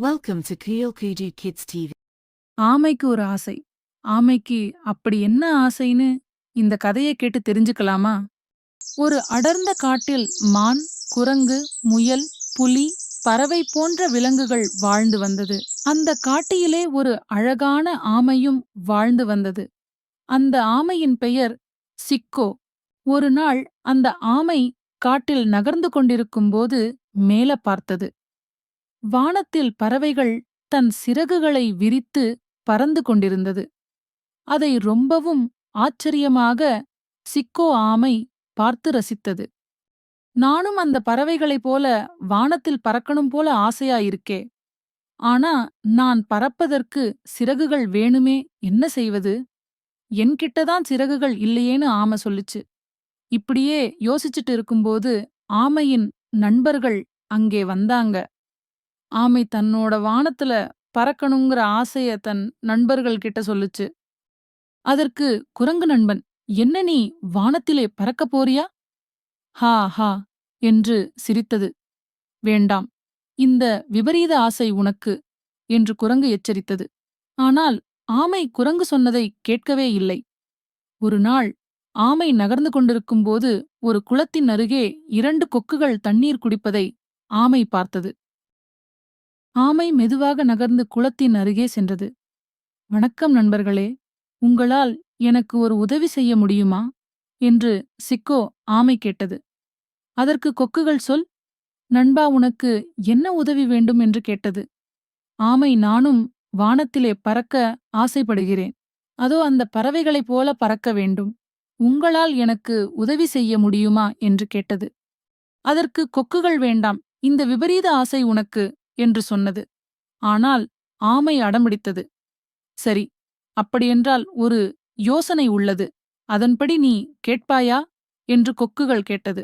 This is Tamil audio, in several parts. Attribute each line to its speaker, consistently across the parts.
Speaker 1: வெல்கம் டு கியோகிஜி கிட்ஸ் டிவி
Speaker 2: ஆமைக்கு ஒரு ஆசை. ஆமைக்கு அப்படி என்ன ஆசைன்னு இந்த கதையை கேட்டு தெரிஞ்சுக்கலாமா? ஒரு அடர்ந்த காட்டில் மான் குரங்கு முயல் புலி பறவை போன்ற விலங்குகள் வாழ்ந்து வந்தது. அந்த காட்டிலே ஒரு அழகான ஆமையும் வாழ்ந்து வந்தது. அந்த ஆமையின் பெயர் சிக்கோ. ஒரு நாள் அந்த ஆமை காட்டில் நகர்ந்து கொண்டிருக்கும்போது மேல பார்த்தது. வானத்தில் பறவைகள் தன் சிறகுகளை விரித்து பறந்து கொண்டிருந்தது. அதை ரொம்பவும் ஆச்சரியமாக சிக்கோ ஆமை பார்த்து ரசித்தது. நானும் அந்த பறவைகளைப் போல வானத்தில் பறக்கணும் போல ஆசையா இருக்கே ஆனா நான் பறப்பதற்கு சிறகுகள் வேணுமே என்ன செய்வது? என்கிட்டதான் சிறகுகள் இல்லையேன்னு ஆமை சொல்லுச்சு. இப்படியே யோசிச்சுட்டு இருக்கும்போது ஆமையின் நண்பர்கள் அங்கே வந்தாங்க. ஆமை தன்னோட வானத்துல பறக்கணுங்கிற ஆசைய தன் நண்பர்கள் கிட்ட சொல்லுச்சு. அதற்கு குரங்கு நண்பன் என்ன நீ வானத்திலே பறக்கப் போறியா? ஹா ஹா என்று சிரித்தது. வேண்டாம் இந்த விபரீத ஆசை உனக்கு என்று குரங்கு எச்சரித்தது. ஆனால் ஆமை குரங்கு சொன்னதை கேட்கவே இல்லை. ஒரு நாள் ஆமை நகர்ந்து கொண்டிருக்கும்போது ஒரு குளத்தின் அருகே இரண்டு கொக்குகள் தண்ணீர் குடிப்பதை ஆமை பார்த்தது. ஆமை மெதுவாக நகர்ந்து குளத்தின் அருகே சென்றது. வணக்கம் நண்பர்களே உங்களால் எனக்கு ஒரு உதவி செய்ய முடியுமா? என்று சிக்கோ ஆமை கேட்டது. அதற்கு கொக்குகள் சொல் நண்பா உனக்கு என்ன உதவி வேண்டும் என்று கேட்டது. ஆமை நானும் வானத்திலே பறக்க ஆசைப்படுகிறேன். அதோ அந்த பறவைகளைப் போல பறக்க வேண்டும். உங்களால் எனக்கு உதவி செய்ய முடியுமா? என்று கேட்டது. அதற்கு கொக்குகள் வேண்டாம் இந்த விபரீத ஆசை உனக்கு என்று சொன்னது. ஆனால் ஆமை அடம்பிடித்தது சரி அப்படியென்றால் ஒரு யோசனை உள்ளது. அதன்படி நீ கேட்பாயா? என்று கொக்குகள் கேட்டது.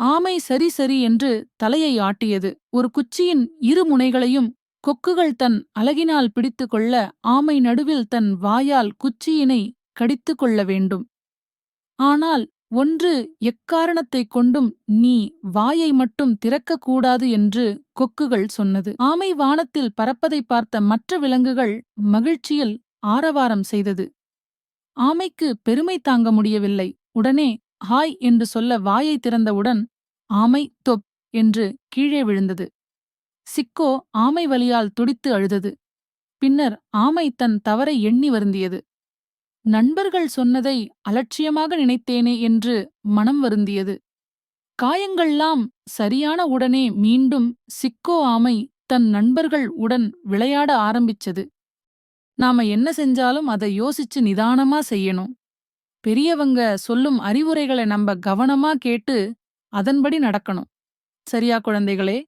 Speaker 2: ஆமை சரி சரி என்று தலையை ஆட்டியது. ஒரு குச்சியின் இரு முனைகளையும் கொக்குகள் தன் அலகினால் பிடித்து கொள்ள ஆமை நடுவில் தன் வாயால் குச்சியினை கடித்துக் கொள்ள வேண்டும். ஆனால் ஒன்று எக்காரணத்தைக் கொண்டும் நீ வாயை மட்டும் திறக்கக்கூடாது என்று கொக்குகள் சொன்னது. ஆமை வானத்தில் பறப்பதை பார்த்த மற்ற விலங்குகள் மகிழ்ச்சியில் ஆரவாரம் செய்தது. ஆமைக்கு பெருமை தாங்க முடியவில்லை. உடனே ஹாய் என்று சொல்ல வாயை திறந்தவுடன் ஆமை தொப் என்று கீழே விழுந்தது. சிக்கோ ஆமை வலியால் துடித்து அழுதது. பின்னர் ஆமை தன் தவறை எண்ணி வருந்தியது. நண்பர்கள் சொன்னதை அலட்சியமாக நினைத்தேனே என்று மனம் வருந்தியது. காயங்கள்லாம் சரியான உடனே மீண்டும் சிக்கோ ஆமை தன் நண்பர்கள் உடன் விளையாட ஆரம்பிச்சது. நாம என்ன செஞ்சாலும் அதை யோசிச்சு நிதானமா செய்யணும். பெரியவங்க சொல்லும் அறிவுரைகளை நம்ம கவனமா கேட்டு அதன்படி நடக்கணும். சரியா குழந்தைகளே?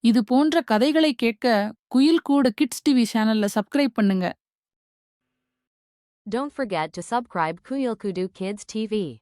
Speaker 2: இது போன்ற கதைகளை கேட்க குயில் கூடு கிட்ஸ் டிவி சேனல்ல சப்ஸ்கிரைப் பண்ணுங்க.
Speaker 3: Don't forget to subscribe Kuyilkudu Kids TV.